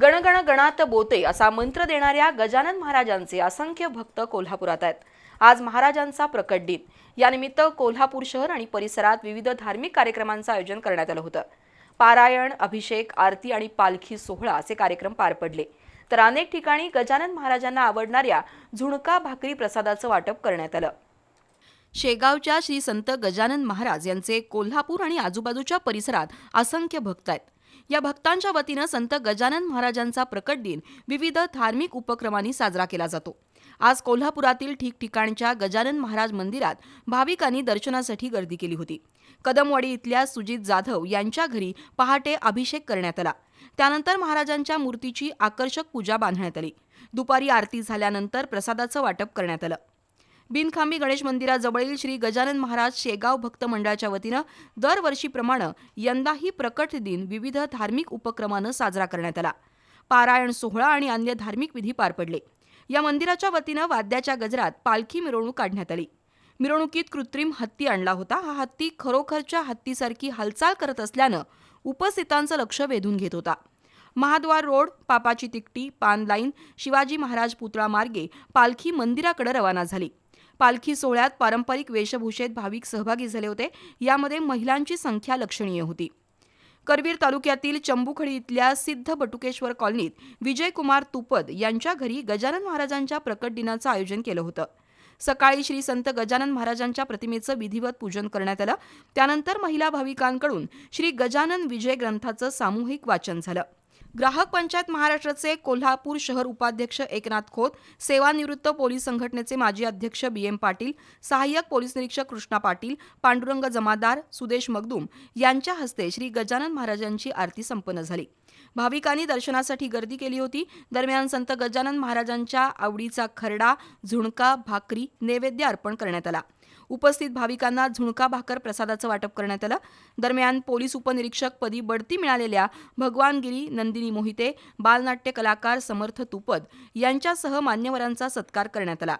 गणगण गणात बोते असा मंत्र देणाऱ्या गजानन महाराजांचे असंख्य भक्त कोल्हापुरात आहेत. आज महाराजांचा प्रकट दिन. यानिमित्त कोल्हापूर शहर आणि परिसरात विविध धार्मिक कार्यक्रमांचं आयोजन करण्यात आलं होतं. पारायण अभिषेक आरती आणि पालखी सोहळा असे कार्यक्रम पार पडले. तर अनेक ठिकाणी गजानन महाराजांना आवडणाऱ्या झुणका भाकरी प्रसादाचं वाटप करण्यात आलं. शेगावच्या श्री संत गजानन महाराज यांचे कोल्हापूर आणि आजूबाजूच्या परिसरात असंख्य भक्त आहेत. या भक्तांच्या वतीनं संत गजानन महाराजांचा प्रकट दिन विविध धार्मिक उपक्रमांनी साजरा केला जातो. आज कोल्हापुरातील ठिकठिकाणच्या गजानन महाराज मंदिरात भाविकांनी दर्शनासाठी गर्दी केली होती. कदमवाडी इथल्या सुजित जाधव यांच्या घरी पहाटे अभिषेक करण्यात आला. त्यानंतर महाराजांच्या मूर्तीची आकर्षक पूजा बांधण्यात आली. दुपारी आरती झाल्यानंतर प्रसादाचं वाटप करण्यात आलं. बिनखांबी गणेश मंदिराजवळील श्री गजानन महाराज शेगाव भक्त मंडळाच्या वतीनं दरवर्षीप्रमाणे यंदाही प्रकट दिन विविध धार्मिक उपक्रमानं साजरा करण्यात आला. पारायण सोहळा आणि अन्य धार्मिक विधी पार पडले. या मंदिराच्या वतीनं वाद्याच्या गजरात पालखी मिरवणूक काढण्यात आली. मिरवणुकीत कृत्रिम हत्ती आणला होता. हा हत्ती खरोखरच्या हत्तीसारखी हालचाल करत असल्यानं उपस्थितांचं लक्ष वेधून घेत होता. महाद्वार रोड पापाची तिकटी पान लाईन शिवाजी महाराज पुतळा मार्गे पालखी मंदिराकडे रवाना झाली. पालखी सोहळ्यात पारंपरिक वेशभूषेत भाविक सहभागी झाले होते. यामध्ये महिलांची संख्या लक्षणीय होती. करवीर तालुक्यातील चंबुखडी इथल्या सिद्ध बटुकेश्वर कॉलनीत विजयकुमार तुपद यांच्या घरी गजानन महाराजांच्या प्रकट दिनाचं आयोजन केलं होतं. सकाळी श्री संत गजानन महाराजांच्या प्रतिमेचं विधिवत पूजन करण्यात आलं. त्यानंतर महिला भाविकांकडून श्री गजानन विजय ग्रंथाचं सामूहिक वाचन झालं. ग्राहक पंचायत महाराष्ट्राचे कोल्हापूर शहर उपाध्यक्ष एकनाथ खोत सेवानिवृत्त पोलीस संघटनेचे माजी अध्यक्ष बी एम पाटील सहाय्यक पोलीस निरीक्षक कृष्णा पाटील पांडुरंग जमादार सुदेश मगदूम यांच्या हस्ते श्री गजानन महाराजांची आरती संपन्न झाली. भाविकांनी दर्शनासाठी गर्दी केली होती. दरम्यान संत गजानन महाराजांच्या आवडीचा खरडा झुणका भाकरी नैवेद्य अर्पण करण्यात आला. उपस्थित भाविकांना झुणका भाकर प्रसादाचं वाटप करण्यात आलं. दरम्यान पोलीस उपनिरीक्षक पदी बढती मिळालेल्या भगवानगिरी नंदिनी मोहिते बालनाट्य कलाकार समर्थ तुपद यांच्यासह मान्यवरांचा सत्कार करण्यात आला.